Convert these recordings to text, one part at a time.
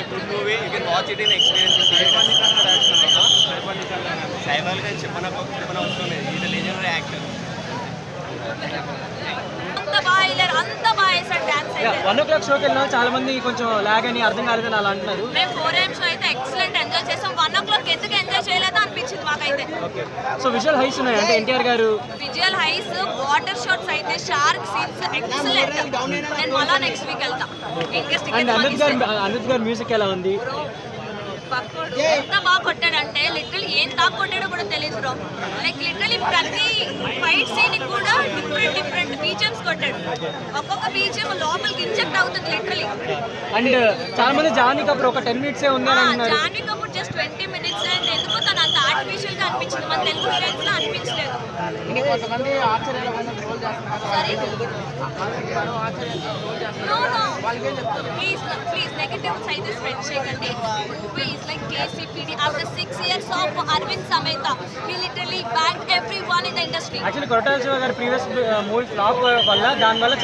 It's good movie you can watch it in experience చెప్పన చెప్పనవసరం లేదు. ఇది legendary actor one o'clock షోకి వెళ్ళిన వాళ్ళు చాలా మంది కొంచెం లాగ్ అని అర్థం కాలేదని అలా అంటున్నారు. మేము ఫోర్ షో అయితే ఎక్సలెంట్ ఎంజాయ్ చేసాం. వన్ ఓ క్లాక్ ఎందుకు ఎంజాయ్ చేయలేదో అనిపించింది మాకైతే. ఓకే సో విజువల్ హైస్ ఉన్నాయి? అంటే ఎన్టీఆర్ గారు? విజువల్ హైస్ వాటర్ షాట్స్ అయితే షార్క్ సీన్స్ ఎక్సలెంట్ నేను మళ్ళా నెక్స్ట్ వీక్ వెళ్తా. అండ్ అనిరుద్ గారు మ్యూజిక్ ఎలా ఉంది? పక్కోడు ఎంత బాగా కొట్టాడంటే లిటరల్ ఏం దాకా కొట్టాడో కూడా తెలియదు బ్రో. లైక్ లిటరలీ ప్రతి ఫైట్ సీన్ కూడా డిఫరెంట్ డిఫరెంట్ బీజిఎమ్స్ కొట్టాడు. ఒక్కొక్క బీజిఎం లోపలికి ఇంజెక్ట్ అవుతుంది లిటరలీ అండ్ చాలా మంది జానీ కపూర్ ఒక టెన్ మినిట్సే ఉంది Janhvi Kapoor just twenty minutes and ఎందుకో తను అంత ఆర్టిఫిషియల్ అనిపించింది. మన తెలుగు హీరోయిన్స్లో అనిపించలేదు. కొంతమంది ఆశ్చర్యాలు ట్రోల్ చేస్తున్నారు సారీ. నో నో వాళ్ళకి ఏం చెప్తారు? ప్లీజ్ ప్లీజ్ నెగటివ్స్ అయితే స్ప్రెడ్ చేయకండి movie is like KCPD after six years of Aravinda Sametha he literally bank everyone in the industry actually Koratala Siva గారి ప్రీవియస్ మూవీ ఫ్లాప్ వల్ల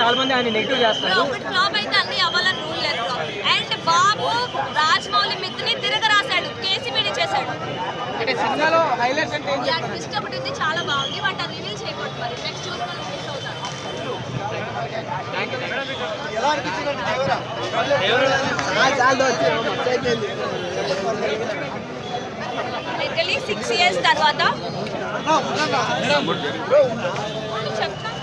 చాలా మంది ఆయన నెగిటివ్ చేస్తున్నారు ఒకటి ఫ్లాప్ అయితే అన్ని అవ్వాలని రూల్ లేదు. అండ్ బాబు ఒకటి ఉంది చాలా బాగుంది బట్ అది రివీల్ చేయకూడదు మరి. Next miss literally six years తర్వాత